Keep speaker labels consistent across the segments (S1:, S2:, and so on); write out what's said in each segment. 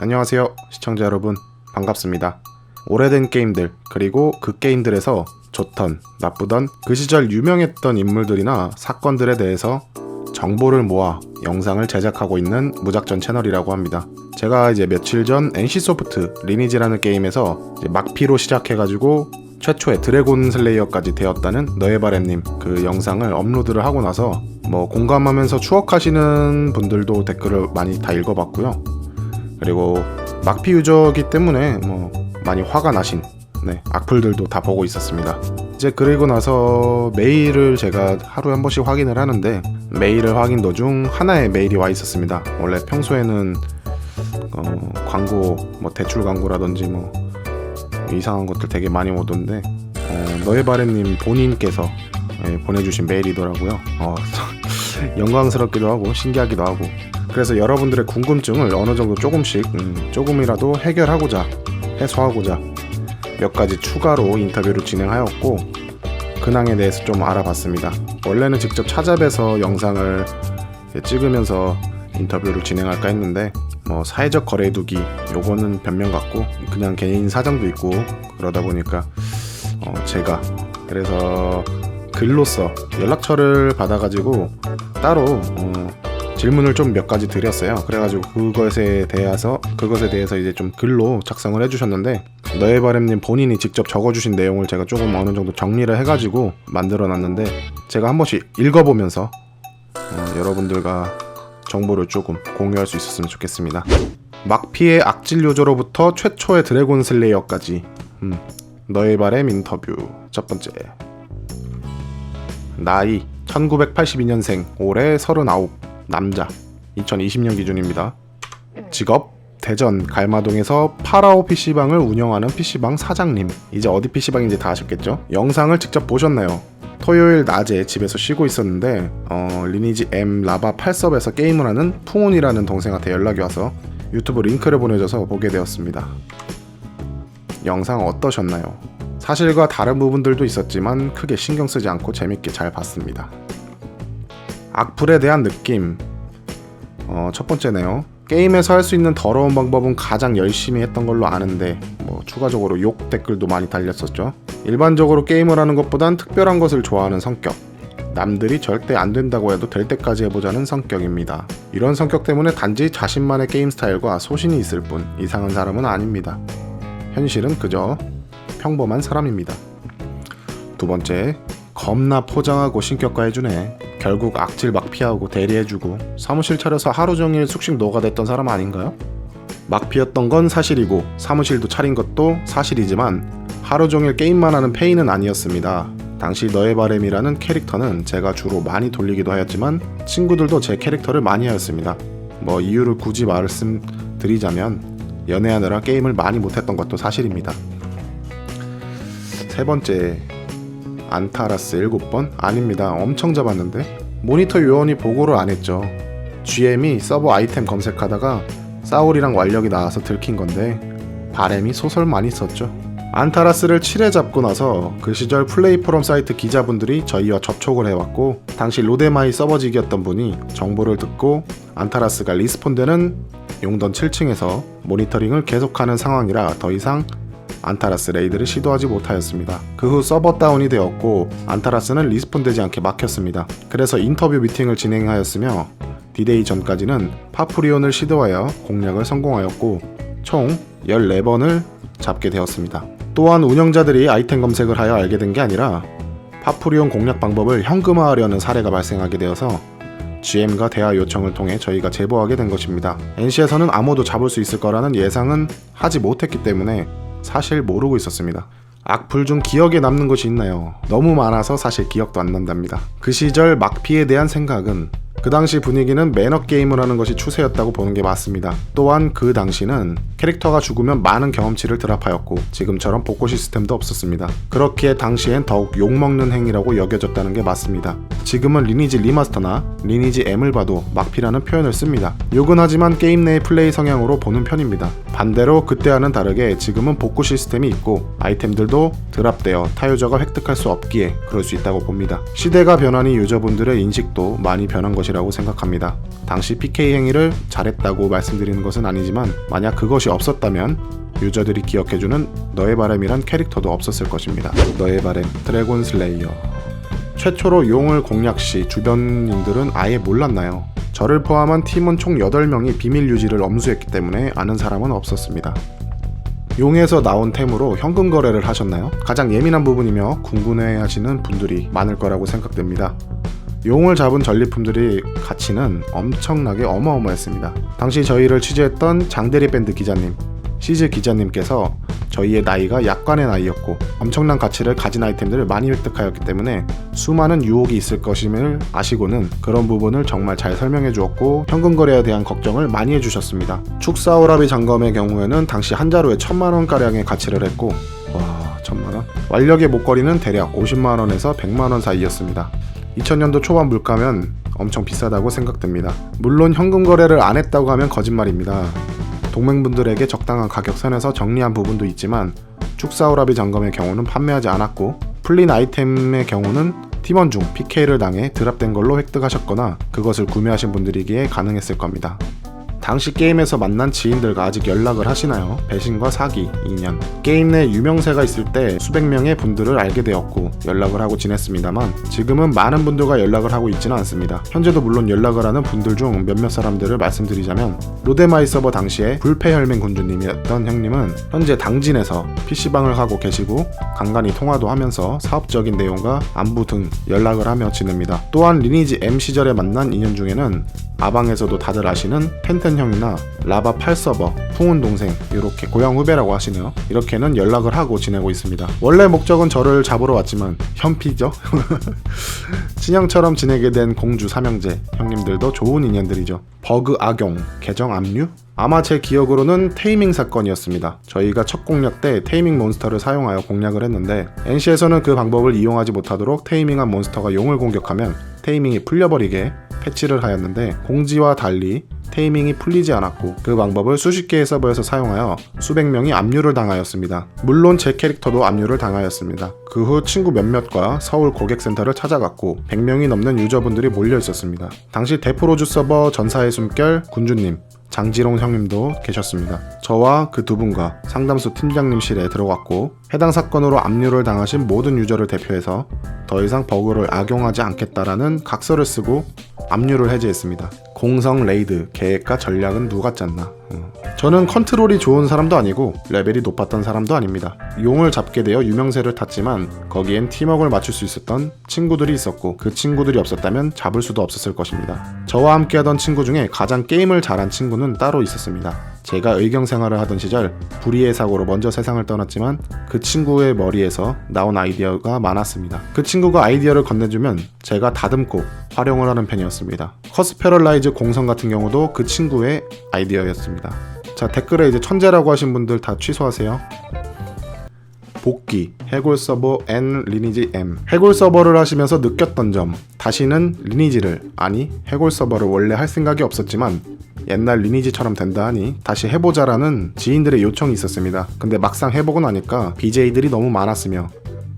S1: 안녕하세요 시청자 여러분. 반갑습니다. 오래된 게임들 그리고 그 게임들에서 좋던 나쁘던 그 시절 유명했던 인물들이나 사건들에 대해서 정보를 모아 영상을 제작하고 있는 무작전 채널이라고 합니다. 제가 이제 며칠 전 NC소프트 리니지라는 게임에서 막피로 시작해가지고 최초의 드래곤 슬레이어까지 되었다는 너의 바램님 그 영상을 업로드를 하고 나서 뭐 공감하면서 추억하시는 분들도 댓글을 많이 다 읽어봤고요 그리고 막피 유저이기 때문에 뭐 많이 화가 나신 네, 악플들도 다 보고 있었습니다. 이제 그리고 나서 메일을 제가 하루에 한 번씩 확인을 하는데 메일을 확인 도중 하나의 메일이 와 있었습니다. 원래 평소에는 어, 광고 뭐 대출 광고라든지 뭐 이상한 것들 되게 많이 오던데 어, 너의 바램님 본인께서 예, 보내주신 메일이더라고요. 어, 영광스럽기도 하고 신기하기도 하고 그래서 여러분들의 궁금증을 어느 정도 조금씩 음, 조금이라도 해결하고자 해소하고자 몇 가지 추가로 인터뷰를 진행하였고 근황에 대해서 좀 알아봤습니다. 원래는 직접 찾아뵈서 영상을 찍으면서 인터뷰를 진행할까 했는데 뭐 사회적 거래두기 요거는 변명 같고 그냥 개인 사정도 있고 그러다 보니까 어 제가 그래서 글로써 연락처를 받아가지고 따로 어 질문을 좀 몇 가지 드렸어요. 그래가지고 그것에 대해서 그것에 대해서 이제 좀 글로 작성을 해주셨는데 너의 바램님 본인이 직접 적어주신 내용을 제가 조금 어느 정도 정리를 해가지고 만들어놨는데 제가 한 번씩 읽어보면서 어, 여러분들과 정보를 조금 공유할 수 있었으면 좋겠습니다. 막피의 악질 요조로부터 최초의 드래곤 슬레이어까지 음, 너의 바램 인터뷰 첫 번째 나이 1982년생 올해 39 남자 2020년 기준입니다. 직업 대전 갈마동에서 파라오 PC방을 운영하는 PC방 사장님. 이제 어디 PC방인지 다 아셨겠죠? 영상을 직접 보셨나요? 토요일 낮에 집에서 쉬고 있었는데 어, 리니지 M 라바 8섭에서 게임을 하는 풍훈이라는 동생한테 연락이 와서 유튜브 링크를 보내줘서 보게 되었습니다. 영상 어떠셨나요? 사실과 다른 부분들도 있었지만 크게 신경 쓰지 않고 재밌게 잘 봤습니다. 악플에 대한 느낌. 어, 첫 번째네요. 게임에서 할 수 있는 더러운 방법은 가장 열심히 했던 걸로 아는데 뭐 추가적으로 욕 댓글도 많이 달렸었죠. 일반적으로 게임을 하는 것보단 특별한 것을 좋아하는 성격. 남들이 절대 안 된다고 해도 될 때까지 해보자는 성격입니다. 이런 성격 때문에 단지 자신만의 게임 스타일과 소신이 있을 뿐 이상한 사람은 아닙니다. 현실은 그저 평범한 사람입니다. 두 번째, 겁나 포장하고 신격화해주네. 결국 악질 막 피하고 대리해주고 사무실 차려서 하루 종일 숙식 노가 됐던 사람 아닌가요? 막 피었던 건 사실이고 사무실도 차린 것도 사실이지만 하루 종일 게임만 하는 페이는 아니었습니다. 당시 너의 바램이라는 캐릭터는 제가 주로 많이 돌리기도 하였지만 친구들도 제 캐릭터를 많이 하였습니다. 뭐 이유를 굳이 말씀드리자면 연애하느라 게임을 많이 못했던 것도 사실입니다. 세 번째 안타라스 7번? 아닙니다. 엄청 잡았는데? 모니터 요원이 보고를 안 했죠. GM이 서버 아이템 검색하다가 사울이랑 완력이 나와서 들킨 건데 바램이 소설 많이 썼죠. 안타라스를 7회 잡고 나서 그 시절 플레이 포럼 사이트 기자분들이 저희와 접촉을 해왔고 당시 로데마이 서버직이었던 분이 정보를 듣고 안타라스가 리스폰되는 용던 7층에서 모니터링을 계속하는 상황이라 더 이상 안타라스 레이드를 시도하지 못하였습니다. 그 후 서버 다운이 되었고 안타라스는 리스폰되지 않게 막혔습니다. 그래서 인터뷰 미팅을 진행하였으며 디데이 전까지는 파프리온을 시도하여 공략을 성공하였고 총 14번을 잡게 되었습니다. 또한 운영자들이 아이템 검색을 하여 알게 된 게 아니라 파프리온 공략 방법을 현금화하려는 사례가 발생하게 되어서 GM과 대화 요청을 통해 저희가 제보하게 된 것입니다. NC에서는 아무도 잡을 수 있을 거라는 예상은 하지 못했기 때문에 사실 모르고 있었습니다. 악플 중 기억에 남는 것이 있나요? 너무 많아서 사실 기억도 안 난답니다. 그 시절 막피에 대한 생각은 그 당시 분위기는 매너 게임을 하는 것이 추세였다고 보는 게 맞습니다. 또한 그 당시는 캐릭터가 죽으면 많은 경험치를 드랍하였고 지금처럼 복구 시스템도 없었습니다. 그렇기에 당시엔 더욱 욕먹는 행위라고 여겨졌다는 게 맞습니다. 지금은 리니지 리마스터나 리니지 M을 봐도 막피라는 표현을 씁니다. 욕은 하지만 게임 내의 플레이 성향으로 보는 편입니다. 반대로 그때와는 다르게 지금은 복구 시스템이 있고 아이템들도 드랍되어 타유저가 획득할 수 없기에 그럴 수 있다고 봅니다. 시대가 변하니 유저분들의 인식도 많이 변한 것이라 것이라고 생각합니다. 당시 PK 행위를 잘했다고 말씀드리는 것은 아니지만 만약 그것이 없었다면 유저들이 기억해주는 너의 바램이란 캐릭터도 없었을 것입니다. 너의 바램 드래곤 슬레이어 최초로 용을 공략 시 주변인들은 아예 몰랐나요? 저를 포함한 팀은 총 8명이 비밀 유지를 엄수했기 때문에 아는 사람은 없었습니다. 용에서 나온 템으로 현금 거래를 하셨나요? 가장 예민한 부분이며 궁금해 하시는 분들이 많을 거라고 생각됩니다. 용을 잡은 전리품들이 가치는 엄청나게 어마어마했습니다. 당시 저희를 취재했던 장대리 밴드 기자님, 시즈 기자님께서 저희의 나이가 약관의 나이였고 엄청난 가치를 가진 아이템들을 많이 획득하였기 때문에 수많은 유혹이 있을 것임을 아시고는 그런 부분을 정말 잘 설명해 주었고 현금 거래에 대한 걱정을 많이 해주셨습니다. 축사오라비 장검의 경우에는 당시 한 자루에 천만 원 가량의 가치를 했고 와 천만 원 완력의 목걸이는 대략 50만 원에서 100만 원 사이였습니다. 2000년도 초반 물가면 엄청 비싸다고 생각됩니다. 물론 현금 거래를 안 했다고 하면 거짓말입니다. 동맹분들에게 적당한 가격 선에서 정리한 부분도 있지만 축사오라비 점검의 경우는 판매하지 않았고 풀린 아이템의 경우는 팀원 중 PK를 당해 드랍된 걸로 획득하셨거나 그것을 구매하신 분들이기에 가능했을 겁니다. 당시 게임에서 만난 지인들과 아직 연락을 하시나요? 배신과 사기, 인연. 게임 내 유명세가 있을 때 수백 명의 분들을 알게 되었고 연락을 하고 지냈습니다만 지금은 많은 분들과 연락을 하고 있지는 않습니다. 현재도 물론 연락을 하는 분들 중 몇몇 사람들을 말씀드리자면 로데마이 서버 당시에 불패혈맹 군주님이었던 형님은 현재 당진에서 PC방을 하고 계시고 간간히 통화도 하면서 사업적인 내용과 안부 등 연락을 하며 지냅니다. 또한 리니지 M 시절에 만난 인연 중에는 아방에서도 다들 아시는 펜텐 형이나 라바 8서버, 풍운 동생 이렇게 고향 후배라고 하시네요. 이렇게는 연락을 하고 지내고 있습니다. 원래 목적은 저를 잡으러 왔지만 현피죠. 친형처럼 지내게 된 공주 삼형제 형님들도 좋은 인연들이죠. 버그 악용, 계정 압류? 아마 제 기억으로는 테이밍 사건이었습니다. 저희가 첫 공략 때 테이밍 몬스터를 사용하여 공략을 했는데 NC에서는 그 방법을 이용하지 못하도록 테이밍한 몬스터가 용을 공격하면 테이밍이 풀려버리게 패치를 하였는데 공지와 달리 테이밍이 풀리지 않았고 그 방법을 수십 개의 서버에서 사용하여 수백 명이 압류를 당하였습니다. 물론 제 캐릭터도 압류를 당하였습니다. 그 후 친구 몇몇과 서울 고객센터를 찾아갔고 100명이 넘는 유저분들이 몰려 있었습니다. 당시 데프로즈 서버 전사의 숨결 군주님 장지롱 형님도 계셨습니다. 저와 그 두 분과 상담소 팀장님실에 들어갔고 해당 사건으로 압류를 당하신 모든 유저를 대표해서 더 이상 버그를 악용하지 않겠다라는 각서를 쓰고 압류를 해제했습니다. 공성 레이드 계획과 전략은 누가 짰나? 음. 저는 컨트롤이 좋은 사람도 아니고 레벨이 높았던 사람도 아닙니다. 용을 잡게 되어 유명세를 탔지만 거기엔 팀워크를 맞출 수 있었던 친구들이 있었고 그 친구들이 없었다면 잡을 수도 없었을 것입니다. 저와 함께하던 친구 중에 가장 게임을 잘한 친구는 따로 있었습니다. 제가 의경 생활을 하던 시절 불의의 사고로 먼저 세상을 떠났지만 그 친구의 머리에서 나온 아이디어가 많았습니다. 그 친구가 아이디어를 건네주면 제가 다듬고 활용을 하는 편이었습니다. 커스 패럴라이즈 공성 같은 경우도 그 친구의 아이디어였습니다. 자 댓글에 이제 천재라고 하신 분들 다 취소하세요. 복귀 해골 서버 N 리니지 M 해골 서버를 하시면서 느꼈던 점 다시는 리니지를 아니 해골 서버를 원래 할 생각이 없었지만 옛날 리니지처럼 된다 하니 다시 해보자라는 지인들의 요청이 있었습니다. 근데 막상 해보고 나니까 BJ들이 너무 많았으며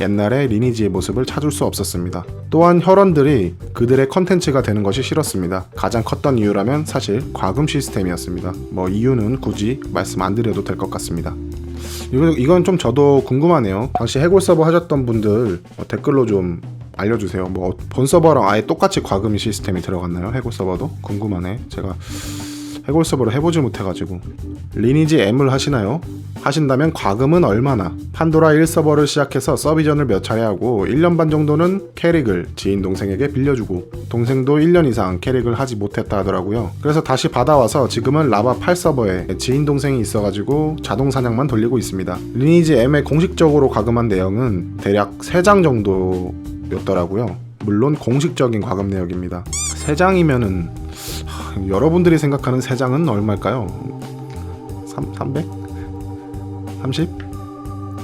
S1: 옛날의 리니지의 모습을 찾을 수 없었습니다. 또한 혈원들이 그들의 컨텐츠가 되는 것이 싫었습니다. 가장 컸던 이유라면 사실 과금 시스템이었습니다. 뭐 이유는 굳이 말씀 안 드려도 될 것 같습니다. 이건, 좀 저도 궁금하네요. 당시 해골 서버 하셨던 분들 어, 댓글로 좀 알려주세요. 뭐 본 서버랑 아예 똑같이 과금 시스템이 들어갔나요? 해골 서버도 궁금하네. 제가 해골 서버를 해보지 못해가지고 리니지 M을 하시나요? 하신다면 과금은 얼마나? 판도라 1 서버를 시작해서 서비전을 몇 차례 하고 1년 반 정도는 캐릭을 지인 동생에게 빌려주고 동생도 1년 이상 캐릭을 하지 못했다 하더라고요. 그래서 다시 받아와서 지금은 라바 8 서버에 지인 동생이 있어가지고 자동 사냥만 돌리고 있습니다. 리니지 M에 공식적으로 과금한 내용은 대략 3장 정도였더라고요. 물론 공식적인 과금 내역입니다. 3장이면은 여러분들이 생각하는 3장은 얼마일까요? 3, 300? 30?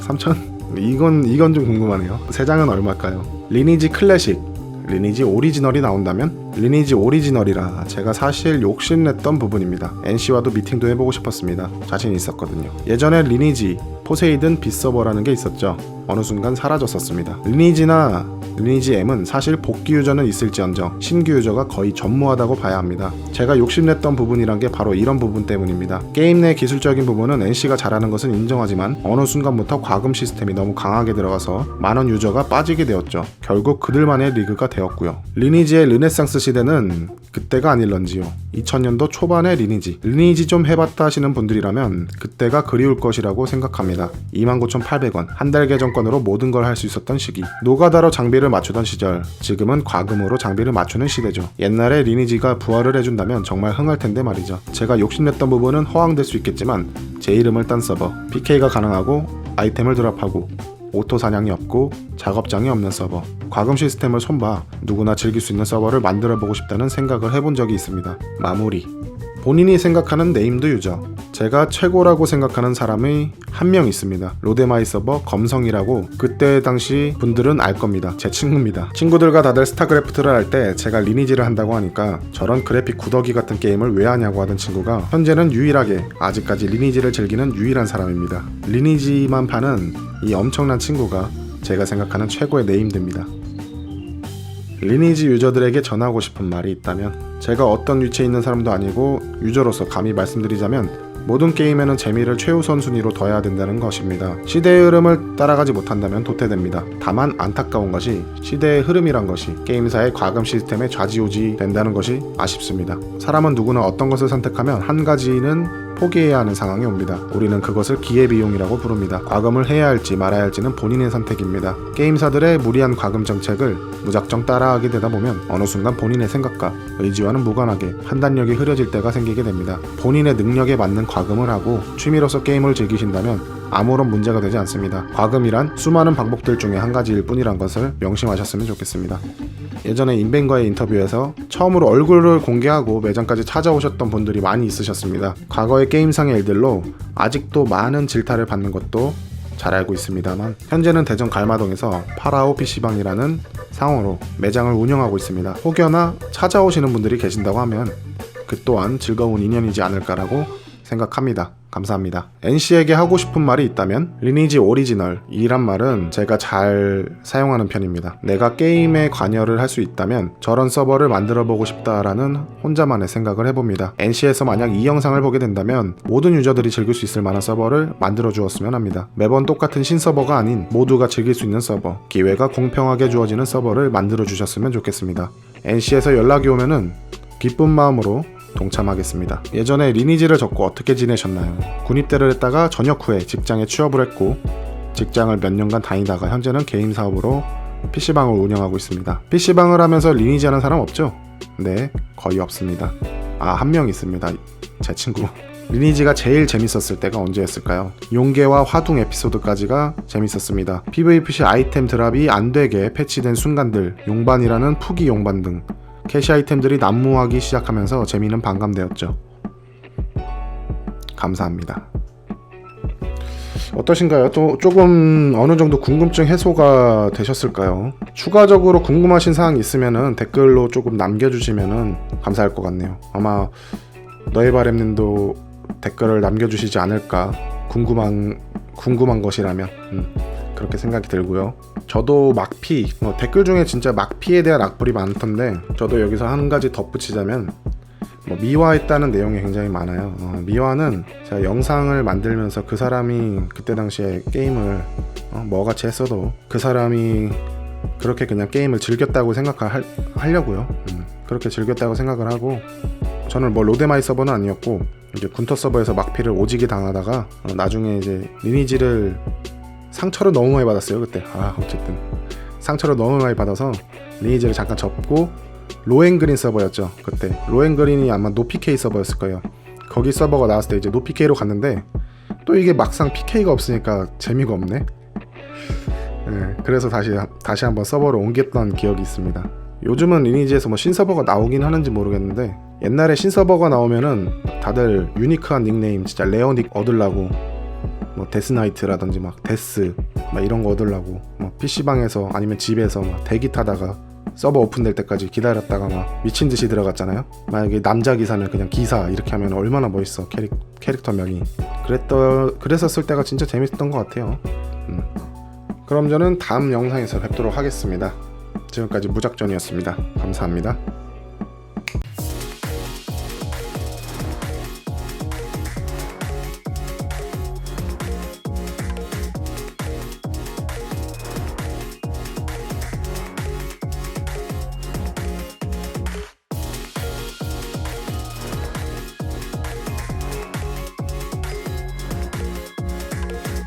S1: 3000? 이건 이건 좀 궁금하네요. 3장은 얼마일까요? 리니지 클래식, 리니지 오리지널이 나온다면 리니지 오리지널이라 제가 사실 욕심냈던 부분입니다. NC와도 미팅도 해보고 싶었습니다. 자신 있었거든요. 예전에 리니지 포세이든 빗서버라는 게 있었죠. 어느 순간 사라졌었습니다. 리니지나 리니지 M은 사실 복귀 유저는 있을지언정 신규 유저가 거의 전무하다고 봐야 합니다. 제가 욕심냈던 부분이란 게 바로 이런 부분 때문입니다. 게임 내 기술적인 부분은 NC가 잘하는 것은 인정하지만 어느 순간부터 과금 시스템이 너무 강하게 들어가서 많은 유저가 빠지게 되었죠. 결국 그들만의 리그가 되었고요. 리니지의 르네상스 시대는 그때가 아닐런지요. 2000년도 초반의 리니지. 리니지 좀 해봤다 하시는 분들이라면 그때가 그리울 것이라고 생각합니다. 29,800원. 한 달 계정권으로 모든 걸 할 수 있었던 시기. 노가다로 장비를 맞추던 시절. 지금은 과금으로 장비를 맞추는 시대죠. 옛날에 리니지가 부활을 해준다면 정말 흥할 텐데 말이죠. 제가 욕심냈던 부분은 허황될 수 있겠지만 제 이름을 딴 서버. PK가 가능하고 아이템을 드랍하고 오토 사냥이 없고 작업장이 없는 서버. 과금 시스템을 손봐 누구나 즐길 수 있는 서버를 만들어 보고 싶다는 생각을 해본 적이 있습니다. 마무리. 본인이 생각하는 네임드 유저. 제가 최고라고 생각하는 사람이 한 명 있습니다. 로데마이 서버 검성이라고 그때 당시 분들은 알 겁니다. 제 친구입니다. 친구들과 다들 스타크래프트를 할 때 제가 리니지를 한다고 하니까 저런 그래픽 구더기 같은 게임을 왜 하냐고 하던 친구가 현재는 유일하게 아직까지 리니지를 즐기는 유일한 사람입니다. 리니지만 파는 이 엄청난 친구가 제가 생각하는 최고의 네임드입니다. 리니지 유저들에게 전하고 싶은 말이 있다면 제가 어떤 위치에 있는 사람도 아니고 유저로서 감히 말씀드리자면 모든 게임에는 재미를 최우선 순위로 둬야 된다는 것입니다. 시대의 흐름을 따라가지 못한다면 도태됩니다. 다만 안타까운 것이 시대의 흐름이란 것이 게임사의 과금 시스템에 좌지우지 된다는 것이 아쉽습니다. 사람은 누구나 어떤 것을 선택하면 한 가지는 포기해야 하는 상황이 옵니다. 우리는 그것을 기회비용이라고 부릅니다. 과금을 해야 할지 말아야 할지는 본인의 선택입니다. 게임사들의 무리한 과금 정책을 무작정 따라하게 되다 보면 어느 순간 본인의 생각과 의지와는 무관하게 판단력이 흐려질 때가 생기게 됩니다. 본인의 능력에 맞는 과금을 하고 취미로서 게임을 즐기신다면 아무런 문제가 되지 않습니다. 과금이란 수많은 방법들 중에 한 가지일 뿐이란 것을 명심하셨으면 좋겠습니다. 예전에 인벤과의 인터뷰에서 처음으로 얼굴을 공개하고 매장까지 찾아오셨던 분들이 많이 있으셨습니다. 과거의 게임상의 일들로 아직도 많은 질타를 받는 것도 잘 알고 있습니다만 현재는 대전 갈마동에서 파라오 PC방이라는 상호로 매장을 운영하고 있습니다. 혹여나 찾아오시는 분들이 계신다고 하면 그 또한 즐거운 인연이지 않을까라고 생각합니다. 감사합니다. NC에게 하고 싶은 말이 있다면 리니지 오리지널 이란 말은 제가 잘 사용하는 편입니다. 내가 게임에 관여를 할 수 있다면 저런 서버를 만들어 보고 싶다라는 혼자만의 생각을 해봅니다. NC에서 만약 이 영상을 보게 된다면 모든 유저들이 즐길 수 있을 만한 서버를 만들어 주었으면 합니다. 매번 똑같은 신서버가 아닌 모두가 즐길 수 있는 서버, 기회가 공평하게 주어지는 서버를 만들어 주셨으면 좋겠습니다. NC에서 연락이 오면은 기쁜 마음으로 동참하겠습니다. 예전에 리니지를 접고 어떻게 지내셨나요? 군입대를 했다가 전역 후에 직장에 취업을 했고 직장을 몇 년간 다니다가 현재는 개인 사업으로 PC방을 운영하고 있습니다. PC방을 하면서 리니지 하는 사람 없죠? 네, 거의 없습니다. 아, 한 명 있습니다. 제 친구. 리니지가 제일 재밌었을 때가 언제였을까요? 용계와 화둥 에피소드까지가 재밌었습니다. PVPC 아이템 드랍이 안 되게 패치된 순간들, 용반이라는 푸기 용반 등 캐시 아이템들이 난무하기 시작하면서 재미는 반감되었죠. 감사합니다. 어떠신가요? 또 조금 어느 정도 궁금증 해소가 되셨을까요? 추가적으로 궁금하신 사항 있으면은 댓글로 조금 남겨주시면은 감사할 것 같네요. 아마 너의 바램님도 댓글을 남겨주시지 않을까 궁금한 궁금한 것이라면 음, 그렇게 생각이 들고요. 저도 막피 뭐 댓글 중에 진짜 막피에 대한 악플이 많던데 저도 여기서 한 가지 덧붙이자면 뭐 미화했다는 내용이 굉장히 많아요. 어, 미화는 제가 영상을 만들면서 그 사람이 그때 당시에 게임을 어, 뭐같이 했어도 그 사람이 그렇게 그냥 게임을 즐겼다고 생각하려고요. 음, 그렇게 즐겼다고 생각을 하고 저는 뭐 로데마이 서버는 아니었고 이제 군터 서버에서 막피를 오지게 당하다가 어, 나중에 이제 리니지를 상처를 너무 많이 받았어요 그때. 아 어쨌든. 상처를 너무 많이 받아서 리니지를 잠깐 접고 로엔그린 서버였죠 그때. 로엔그린이 아마 노피케이 서버였을 거예요. 거기 서버가 나왔을 때 이제 노피케이로 갔는데 또 이게 막상 PK가 없으니까 재미가 없네. 네, 그래서 다시 다시 한번 서버를 옮겼던 기억이 있습니다. 요즘은 리니지에서 뭐 신서버가 나오긴 하는지 모르겠는데 옛날에 신서버가 나오면은 다들 유니크한 닉네임 진짜 레어닉 얻으려고 뭐 데스나이트라든지 막 데스 막 이런 거 얻으려고 뭐 PC방에서 아니면 집에서 막 대기 타다가 서버 오픈될 때까지 기다렸다가 막 미친 듯이 들어갔잖아요. 만약에 남자 기사면 그냥 기사 이렇게 하면 얼마나 멋있어 캐릭 캐릭터 명이. 그랬던 그랬었을 때가 진짜 재밌었던 것 같아요. 음. 그럼 저는 다음 영상에서 뵙도록 하겠습니다. 지금까지 무작전이었습니다. 감사합니다.